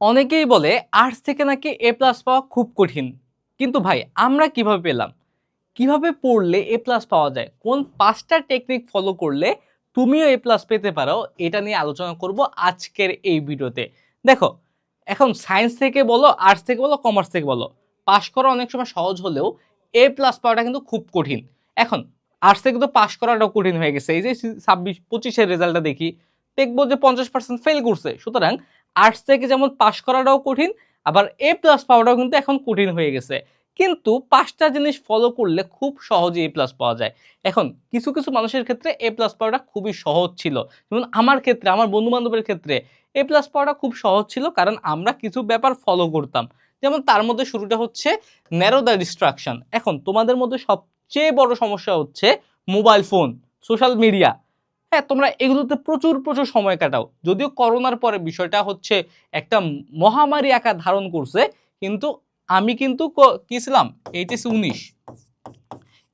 অনেকেই বলে আর্টস থেকে নাকি এ প্লাস পাওয়া খুব কঠিন। কিন্তু ভাই, আমরা কীভাবে পেলাম? কীভাবে পড়লে এ প্লাস পাওয়া যায়? কোন পাঁচটা টেকনিক ফলো করলে তুমিও এ প্লাস পেতে পারো? এটা নিয়ে আলোচনা করব আজকের এই ভিডিওতে। দেখো, এখন সায়েন্স থেকে বলো, আর্টস থেকে বলো, কমার্স থেকে বলো, পাশ করা অনেক সময় সহজ হলেও এ প্লাস পাওয়াটা কিন্তু খুব কঠিন। এখন, আর্টস থেকে তো পাশ করাটাও কঠিন হয়ে গেছে। এই যে ছাব্বিশ, পঁচিশের রেজাল্টটা দেখি, দেখব যে পঞ্চাশ পার্সেন্ট ফেল করছে। সুতরাং আর্টস থেকে যেমন পাশ করাটাও কঠিন, আবার এ প্লাস পাওয়াটাও কিন্তু এখন কঠিন হয়ে গেছে। কিন্তু পাঁচটা জিনিস ফলো করলে খুব সহজে এ প্লাস পাওয়া যায়। এখন, কিছু কিছু মানুষের ক্ষেত্রে এ প্লাস পাওয়াটা খুবই সহজ ছিল। যেমন আমার ক্ষেত্রে, আমার বন্ধু বান্ধবের ক্ষেত্রে এ প্লাস পাওয়াটা খুব সহজ ছিল কারণ আমরা কিছু ব্যাপার ফলো করতাম। যেমন তার মধ্যে শুরুটা হচ্ছে ন্যারো দ্য ডিস্ট্রাকশন এখন তোমাদের মধ্যে সবচেয়ে বড় সমস্যা হচ্ছে মোবাইল ফোন সোশ্যাল মিডিয়া হ্যাঁ তোমরা এগুলোতে প্রচুর প্রচুর সময় কাটাও। যদিও করোনার পরে বিষয়টা হচ্ছে একটা মহামারী আকার ধারণ করছে, কিন্তু আমি কিন্তু ক- ছিলাম? এইচএসি উনিশ।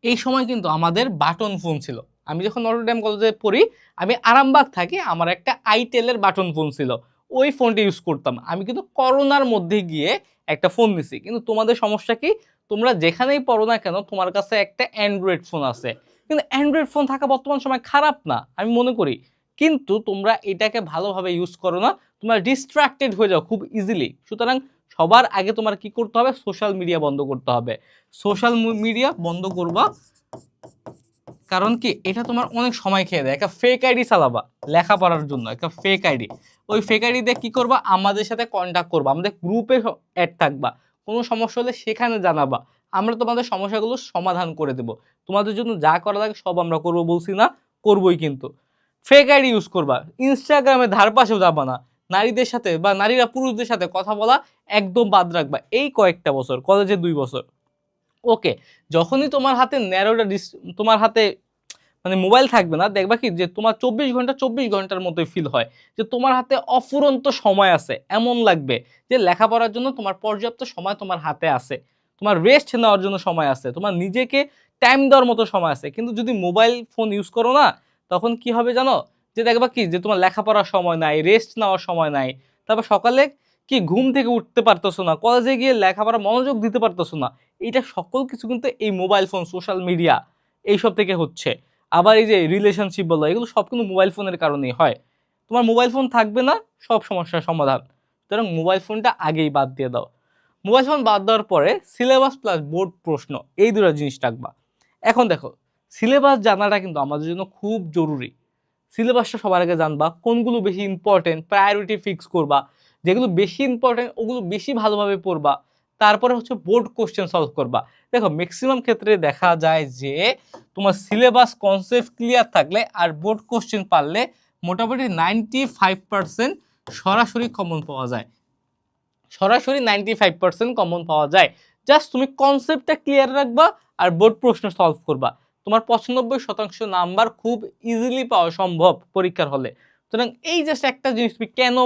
এই সময় কিন্তু আমাদের বাটন ফোন ছিল। আমি যখন নটরডেম কলেজে পড়ি, আমি আরামবাগ থাকি, আমার একটা আইটেলের বাটন ফোন ছিল। ওই ফোনটা ইউজ করতাম। আমি কিন্তু করোনার মধ্যে গিয়ে একটা ফোন নিছি। কিন্তু তোমাদের সমস্যা কি? তোমরা যেখানেই পড়ো না কেন, তোমার কাছে একটা অ্যান্ড্রয়েড ফোন আছে। কিন্তু অ্যান্ড্রয়েড ফোন থাকা বর্তমান সময় খারাপ না, আমি মনে করি। কিন্তু তোমরা এটাকে ভালোভাবে ইউজ করো না, তোমরা ডিস্ট্রাক্টেড হয়ে যাও খুব ইজিলি সুতরাং সবার আগে তোমার কি করতে হবে? সোশ্যাল মিডিয়া বন্ধ করতে হবে। সোশ্যাল মিডিয়া বন্ধ করবা। কারণ কি? এটা তোমার অনেক সময় খেয়ে দেয়। একটা ফেক আইডি চালাবা, লেখাপড়ার জন্য, একটা ফেক আইডি ওই ফেক আইডি দিয়ে কী করবা? আমাদের সাথে কন্ট্যাক্ট করবা। আমাদের গ্রুপে অ্যাড থাকবা। কোনো সমস্যা হলে সেখানে জানাবা। আমরা তোমাদের সমস্যাগুলো সমাধান করে দেব। তোমাদের জন্য যা করা লাগে সব আমরা করব বলছি না, করবোই কিন্তু। ফেক আইডি ইউজ করবা। ইনস্টাগ্রামে ধার পাশেও যাবা না। নারীদের সাথে বা নারীরা পুরুষদের সাথে কথা বলা একদম বাদ রাখবা। এই কয়েকটা বছর কলেজে দুই বছর। ওকে যখনই তোমার হাতে ন্যারোটা ডিস তোমার হাতে মানে মোবাইল থাকবে না, দেখবা কি যে তোমার চব্বিশ ঘণ্টা চব্বিশ ঘণ্টার মতোই ফিল হয়। যে তোমার হাতে অফুরন্ত সময় আছে, এমন লাগবে যে লেখাপড়ার জন্য তোমার পর্যাপ্ত সময় তোমার হাতে আছে। তোমার রেস্ট নেওয়ার জন্য সময় আছে, তোমার নিজেকে টাইম দেওয়ার মতো সময় আছে। কিন্তু যদি মোবাইল ফোন ইউজ করো না, তখন কি হবে জানো? যে দেখবা কি? যে তোমার লেখাপড়ার সময় নাই রেস্ট নেওয়ার সময় নাই। তারপর সকালে কি ঘুম থেকে উঠতে পারতেছো না কলেজে গিয়ে লেখাপড়া মনোযোগ দিতে পারতেছো না এটা সকল কিছু কিন্তু এই মোবাইল ফোন সোশ্যাল মিডিয়া এইসব থেকে হচ্ছে। আবার এই যে রিলেশনশিপ বলো, এগুলো সব কিন্তু মোবাইল ফোনের কারণেই হয়। তোমার মোবাইল ফোন থাকবে না, সব সমস্যার সমাধান। সুতরাং মোবাইল ফোনটা আগেই বাদ দিয়ে দাও। মোবাইল ফোন বাদ দেওয়ার পরে সিলেবাস প্লাস বোর্ড প্রশ্ন, এই দুটো জিনিস রাখবা। এখন দেখো সিলেবাস জানাটা কিন্তু আমাদের জন্য খুব জরুরি। সিলেবাসটা সবার আগে জানবা, কোনগুলো বেশি ইম্পর্টেন্ট প্রায়োরিটি ফিক্স করবা। যেগুলো বেশি ইম্পর্টেন্ট ওগুলো বেশি ভালোভাবে পড়বা। তারপরে হচ্ছে বোর্ড কোশ্চেন সলভ করবা। দেখো ম্যাক্সিমাম ক্ষেত্রে দেখা যায় যে, তোমার সিলেবাস কনসেপ্ট ক্লিয়ার থাকলে আর বোর্ড কোশ্চেন পারলে মোটামুটি নাইনটি ফাইভ পার্সেন্ট সরাসরি কমন পাওয়া যায়। সরাসরি নাইনটি ফাইভ পার্সেন্ট কমন পাওয়া যায়। জাস্ট তুমি কনসেপ্টটা ক্লিয়ার রাখবা আর বোর্ড প্রশ্ন সলভ করবা। তোমার পঁচানব্বই শতাংশ নাম্বার খুব ইজিলি পাওয়া সম্ভব পরীক্ষার হলে। সুতরাং এই জাস্ট একটা জিনিস তুমি কেন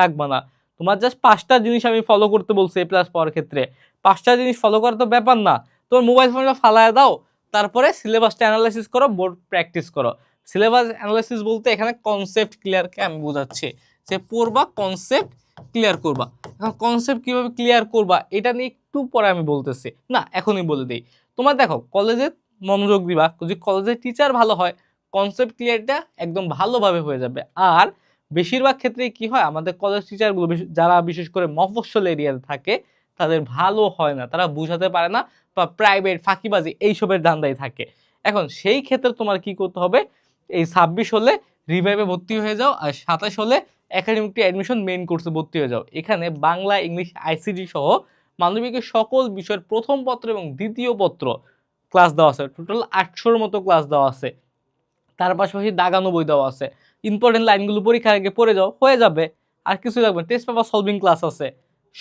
রাখবা না? তোমার জাস্ট পাঁচটা জিনিস আমি ফলো করতে বলছি এ প্লাস পাওয়ার ক্ষেত্রে। পাঁচটা জিনিস ফলো করার তো ব্যাপার না। তোমার মোবাইল ফোনটা ফালায় দাও, তারপরে সিলেবাসটা অ্যানালাইসিস করো বোর্ড প্র্যাকটিস করো। সিলেবাস অ্যানালাইসিস বলতে এখানে কনসেপ্ট ক্লিয়ারকে আমি বোঝাচ্ছি। যে পড়বা কনসেপ্ট ক্লিয়ার করবা। এখন কনসেপ্ট কীভাবে ক্লিয়ার করবা, এটা নিয়ে একটু পরে আমি বলতেছি। না, এখনই বলে দিই। তোমার দেখো কলেজে মনোযোগ দিবা, যদি কলেজের টিচার ভালো হয় কনসেপ্ট ক্লিয়ারটা একদম ভালোভাবে হয়ে যাবে। আর বেশিরভাগ ক্ষেত্রেই কি হয়, আমাদের কলেজ টিচারগুলো যারা বিশেষ করে মফস্বল এরিয়াতে থাকে, তাদের ভালো হয় না। তারা বুঝাতে পারে না বা প্রাইভেট ফাঁকিবাজি এইসবের ধান্দায় থাকে। এখন সেই ক্ষেত্রে তোমার কি করতে হবে, এই ছাব্বিশ হলে রিভাইভে ভর্তি হয়ে যাও আর সাতাশ হলে একাডেমিকটি অ্যাডমিশন মেইন কোর্সে ভর্তি হয়ে যাও। এখানে বাংলা, ইংলিশ আইসিডি সহ মাধ্যমিকের সকল বিষয়ের প্রথম পত্র এবং দ্বিতীয় পত্র ক্লাস দেওয়া আছে। টোটাল আটশোর মতো ক্লাস দেওয়া আছে। তার পাশাপাশি দাগানো বই দেওয়া আছে। ইম্পর্টেন্ট লাইনগুলো পরীক্ষার আগে পড়ে যাও, হয়ে যাবে। আর কিছু লাগবে টেস্ট পেপার সলভিং ক্লাস আছে।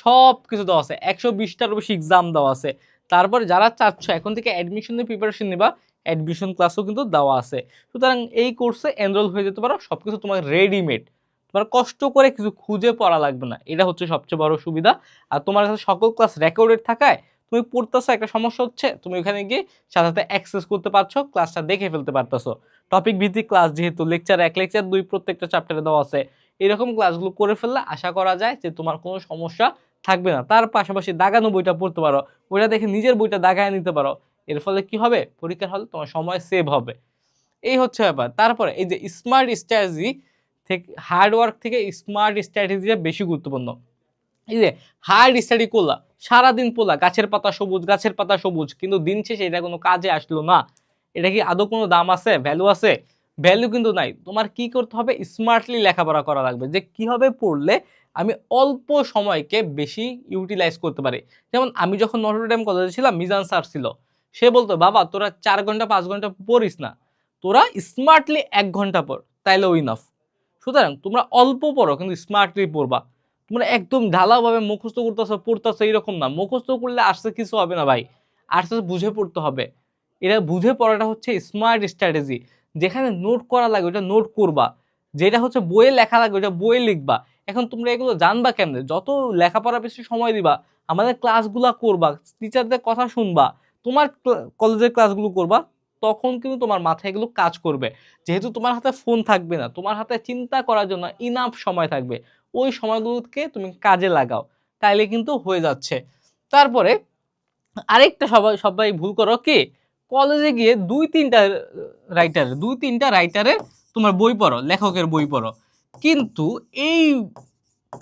সব কিছু দেওয়া আছে। একশো বিশটার বেশি এক্সাম দেওয়া আছে। তারপর যারা চাচ্ছ, এখন থেকে অ্যাডমিশনের প্রিপারেশন নিবা। অ্যাডমিশন ক্লাসও কিন্তু দেওয়া আছে। সুতরাং এই কোর্সে এনরোল হয়ে যেতে পারো সব কিছু তোমার রেডিমেড তোমার কষ্ট করে কিছু খুঁজে পড়া লাগবে না। এটা হচ্ছে সবচেয়ে বড় সুবিধা। আর তোমার কাছে সকল ক্লাস রেকর্ডেড থাকায় তুমি পড়তেছো, একটা সমস্যা হচ্ছে, তুমি ওখানে গিয়ে সাথে সাথে অ্যাক্সেস করতে পারছ ক্লাসটা দেখে ফেলতে পারতেছো। টপিক ভিত্তিক ক্লাস যেহেতু লেকচার এক লেকচার দুই প্রত্যেকটা চ্যাপ্টারে দেওয়া আছে। এরকম ক্লাসগুলো করে ফেললে আশা করা যায় যে তোমার কোনো সমস্যা থাকবে না। তার পাশাপাশি দাগানো বইটা পড়তে পারো। ওইটা দেখে নিজের বইটা দাগায় নিতে পারো। এর ফলে কি হবে? পরীক্ষার হলে তোমার সময় সেভ হবে। এই হচ্ছে ব্যাপার। তারপরে এই যে স্মার্ট স্ট্র্যাটেজি থেকে হার্ডওয়ার্ক থেকে স্মার্ট স্ট্র্যাটেজিটা বেশি গুরুত্বপূর্ণ। এই যে হার্ড স্টাডি করলা, সারাদিন পোলা গাছের পাতা সবুজ, গাছের পাতা সবুজ, কিন্তু দিন শেষে এটা কোনো কাজে আসলো না। এটা কি আদৌ কোনো দাম আছে? ভ্যালু আছে? ভ্যালু কিন্তু নাই। তোমার কি করতে হবে? স্মার্টলি লেখাপড়া করা লাগবে। যে কীভাবে পড়লে আমি অল্প সময়কে বেশি ইউটিলাইজ করতে পারি? যেমন আমি যখন নটরডেম কলেজে ছিলাম, মিজান স্যার ছিল। সে বলতো, বাবা, তোরা চার ঘণ্টা, পাঁচ ঘণ্টা পড়িস না। তোরা স্মার্টলি এক ঘণ্টা পড়, তাইলে ইনাফ সুতরাং তোমরা অল্প পড়ো, কিন্তু স্মার্টলি পড়বা। তোমরা একদম ঢালাওভাবে মুখস্থ করতেছো, পড়তেছো এরকম না। মুখস্থ করলে আসতে কিছু হবে না ভাই। আসতে বুঝে পড়তে হবে। এটা বুঝে পড়াটা হচ্ছে স্মার্ট স্ট্র্যাটেজি যেখানে নোট করা লাগে ওটা নোট করবা। যেটা হচ্ছে বইয়ে লেখা লাগবে ওটা বইয়ে লিখবা। এখন তোমরা এগুলো জানবা কেমনে? যত লেখাপড়া বেশি সময় দিবা, আমাদের ক্লাসগুলো করবা টিচারদের কথা শুনবা। তোমার কলেজের ক্লাসগুলো করবা, তখন কিন্তু তোমার মাথায় এগুলো কাজ করবে। যেহেতু তোমার হাতে ফোন থাকবে না, তোমার হাতে চিন্তা করার জন্য ইনাফ সময় থাকবে। ওই সময়গুলোকে তুমি কাজে লাগাও, তাইলে কিন্তু হয়ে যাচ্ছে। তারপরে আরেকটা সবাই সবাই ভুল করো কি কলেজে গিয়ে দুই তিনটা রাইটার দুই তিনটা রাইটারের তোমার বই পড়ো, লেখকের বই পড়ো। কিন্তু এই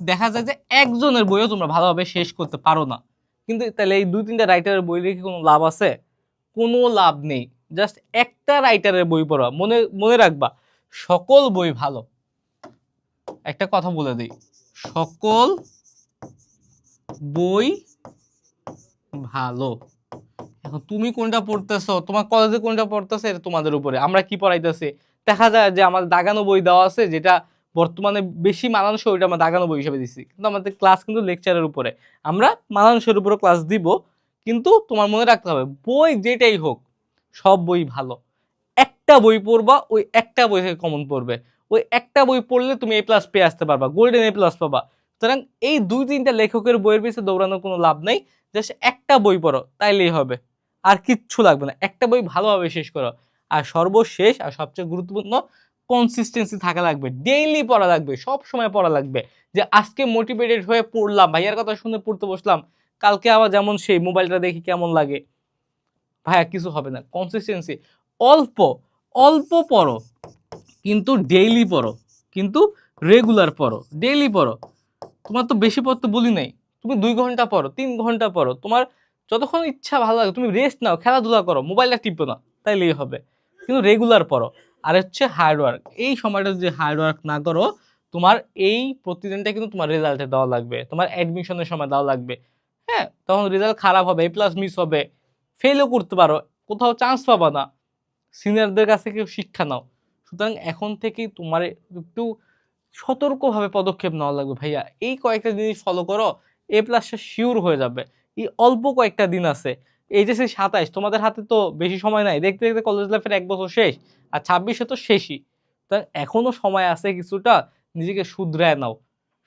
দেখা যায় যে একজনের বইও তোমরা ভালোভাবে শেষ করতে পারো না। কিন্তু তাহলে এই দুই তিনটা রাইটারের বই লিখে কোনো লাভ আছে? কোনো লাভ নেই। জাস্ট একটা রাইটারের বই পড়া। মনে মনে রাখবা, সকল বই ভালো। একটা কথা বলে দিই, সকল বই ভালো। এখন তুমি কোনটা পড়তেছো? তোমার কলেজে কোনটা পড়তেছে? এটা তোমাদের উপরে। আমরা কি পড়াইতেছি? দেখা যায় যে আমাদের দাগানো বই দেওয়া আছে, যেটা বর্তমানে বেশি মানানসই ওইটা আমরা দাগানো বই হিসেবে দিচ্ছি কিন্তু আমাদের ক্লাস কিন্তু লেকচারের উপরে। আমরা মানানসইয়ের উপরে ক্লাস দিব, কিন্তু তোমার মনে রাখতে হবে, বই যেটাই হোক, সব বই ভালো। একটা বই পড়বা, ওই একটা বই থেকে কমন পড়বে। ওই একটা বই পড়লে তুমি এ প্লাস পেয়ে আসতে পারবা গোল্ডেন এ প্লাস পাবা। সুতরাং এই দুই তিনটা লেখকের বইয়ের পিছনে দৌড়ানোর কোনো লাভ নেই জাস্ট একটা বই পড়ো, তাইলেই হবে। আর কিচ্ছু লাগবে না, একটা বই ভালোভাবে শেষ করো। আর সর্বশেষ, আর সবচেয়ে গুরুত্বপূর্ণ কনসিস্টেন্সি থাকা লাগবে ডেইলি পড়া লাগবে, সব সময় পড়া লাগবে। যে আজকে মোটিভেটেড হয়ে পড়লাম, ভাইয়ার কথা শুনে পড়তে বসলাম, কালকে আবার যেমন সেই মোবাইলটা দেখি কেমন লাগে। ভাইয়া, কিছু হবে না কনসিস্টেন্সি অল্প অল্প পড়ো, কিন্তু ডেইলি পড়ো, কিন্তু রেগুলার পড়ো ডেইলি পড়ো। তোমার তো বেশি পড়তে বলি নাই, তুমি দুই ঘণ্টা পড়ো, তিন ঘণ্টা পড়ো, তোমার যতক্ষণ ইচ্ছা ভালো লাগে, তুমি রেস্ট নাও, খেলাধুলা করো, মোবাইলটা টিপো না, তাইলেই হবে, কিন্তু রেগুলার পড়ো। আর হচ্ছে হার্ডওয়ার্ক এই সময়টা যদি হার্ডওয়ার্ক না করো, তোমার এই প্রতিদিনটা কিন্তু তোমার রেজাল্টে দেওয়া লাগবে। তোমার অ্যাডমিশনের সময় দেওয়া লাগবে। হ্যাঁ তখন রেজাল্ট খারাপ হবে প্লাস মিস হবে। ফেলও করতে পারো, কোথাও চান্স পাবা না। সিনিয়রদের কাছ থেকে শিক্ষা নাও। সুতরাং এখন থেকেই তোমার একটু সতর্কভাবে পদক্ষেপ নেওয়া লাগবে। ভাইয়া, এই কয়েকটা জিনিস ফলো করো এ প্লাসটা শিওর হয়ে যাবে। এই অল্প কয়েকটা দিন আছে। এই যে সেই সাতাইশ, তোমাদের হাতে তো বেশি সময় নাই। দেখতে দেখতে কলেজ লাইফের এক বছর শেষ, আর ছাব্বিশে তো শেষই। তো এখনও সময় আছে কিছুটা, নিজেকে শুধরায় নাও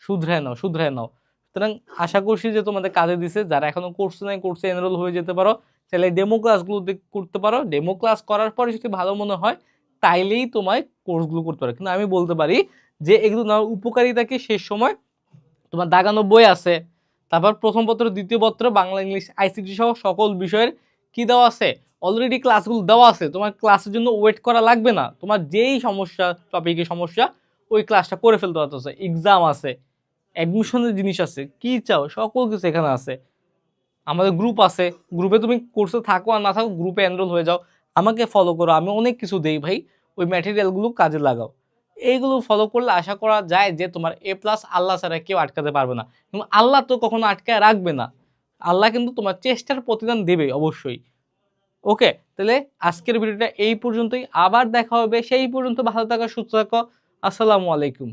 শুধরায় নাও শুধরায় নাও। সুতরাং আশা করছি যে তোমাদের কাজে দিছে, যারা এখনও কোর্সে নাই কোর্সে এনরোল হয়ে যেতে পারো তাহলে ডেমো ক্লাসগুলো করতে পারো। ডেমো ক্লাস করার পরে যদি ভালো মনে হয়, তাইলেই তোমায় কোর্সগুলো করতে পারো। কিন্তু আমি বলতে পারি যে, এগুলো না উপকারিতা কি? শেষ সময় তোমার দাগানো বই আছে। তারপর প্রথম পত্র, দ্বিতীয় পত্র, বাংলা, ইংলিশ আইসিটি সহ সকল বিষয়ের কি দেওয়া আছে? অলরেডি ক্লাসগুলো দেওয়া আছে। তোমার ক্লাসের জন্য ওয়েট করা লাগবে না। তোমার যেই সমস্যা টপিকের সমস্যা, ওই ক্লাসটা করে ফেলতে পারতেছে। এক্সাম আছে অ্যাডমিশনের জিনিস আছে, কি চাও? সকল কিছু এখানে আছে। আমাদের গ্রুপ আছে। গ্রুপে তুমি কোর্সে থাকো আর না থাকো গ্রুপে এনরোল হয়ে যাও। আমাকে ফলো করো। আমি অনেক কিছু দেই ভাই। ওই ম্যাটেরিয়ালগুলো কাজে লাগাও। এইগুলো ফলো করলে আশা করা যায় যে তোমার এ প্লাস আল্লাহ ছাড়া কেউ আটকাতে পারবে না। এবং আল্লাহ তো কখনো আটকায় রাখবে না। আল্লাহ কিন্তু তোমার চেষ্টার প্রতিদান দেবে অবশ্যই। ওকে তাহলে আজকের ভিডিওটা এই পর্যন্তই। আবার দেখা হবে। সেই পর্যন্ত ভালো থাকা, সুস্থ থাকো। আসসালামু আলাইকুম।